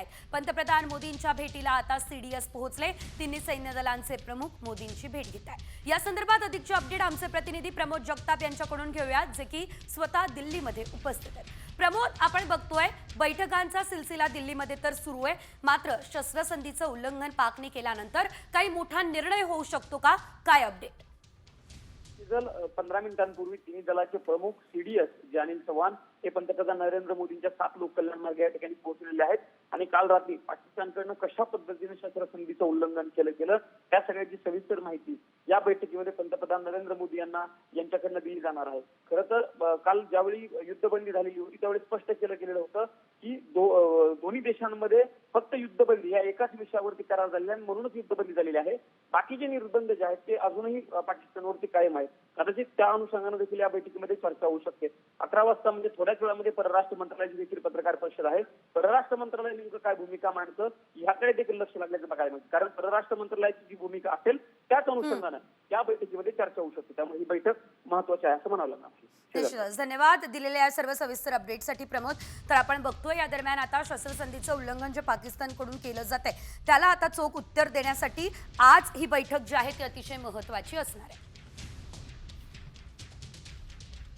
आहेत. पंतप्रधान मोदींच्या भेटीला आता सीडीएस पोहोचले. तिन्ही सैन्य दलांचे प्रमुख मोदींची भेट घेत आहेत. या संदर्भात अधिकचे अपडेट आमचे प्रतिनिधी प्रमोद जगताप यांच्याकडून घेऊयात जे की स्वतः दिल्लीमध्ये उपस्थित आहेत. प्रमोद आपण बघतोय बैठकांचा सिलसिला दिल्लीमध्ये तर सुरू आहे. मात्र शस्त्रसंधीचं उल्लंघन पाकने केल्यानंतर काही मोठा निर्णय होऊ शकतो का? काय अपडेट? पंधरा मिनिटांपूर्वी तिन्ही दलाचे प्रमुख सीडीएस अनिल चव्हाण हे पंतप्रधान नरेंद्र मोदींच्या सात लोक कल्याण मार्ग या ठिकाणी पोहोचलेले आहेत. आणि काल रात्री पाकिस्तानकडनं कशा पद्धतीने शस्त्रसंधीचं उल्लंघन केलं गेलं त्या सगळ्याची सविस्तर माहिती या बैठकीमध्ये पंतप्रधान नरेंद्र मोदी यांना यांच्याकडनं दिली जाणार आहे. खरं तर काल ज्यावेळी युद्धबंदी झाली होती त्यावेळी स्पष्ट केलं गेलेलं होतं की दोन्ही देशांमध्ये फक्त युद्धबंदी या एकाच विषयावरती करार झालेला आहे आणि म्हणूनच युद्धबंदी झालेली आहे. बाकीचे निर्बंध जे आहेत ते अजूनही पाकिस्तानवरती कायम आहेत. कदाचित त्या अनुषंगाने देखील या बैठकीमध्ये चर्चा होऊ शकते. अकरा वाजता म्हणजे थोड्याच वेळामध्ये परराष्ट्र मंत्रालयाची देखील पत्रकार परिषद आहे. परराष्ट्र मंत्रालय नेमकं काय भूमिका मांडतं ह्याकडे देखील लक्ष लागल्याचं बघायला मिळतं. कारण परराष्ट्र मंत्रालयाची जी भूमिका असेल त्याच अनुषंगानं या बैठकीमध्ये चर्चा होऊ शकते. त्यामुळे ही बैठक महत्वाची आहे असं म्हणावं लागणार धन्यवाद दिलेल्या या सर्व सविस्तर अपडेटसाठी प्रमोद. तर आपण बघतोय या दरम्यान आता शस्त्रसंधीचं उल्लंघन जे पाकिस्तानकडून केलं जात आहे त्याला आता चोख उत्तर देण्यासाठी आज ही बैठक जी आहे ती अतिशय महत्वाची असणार आहे.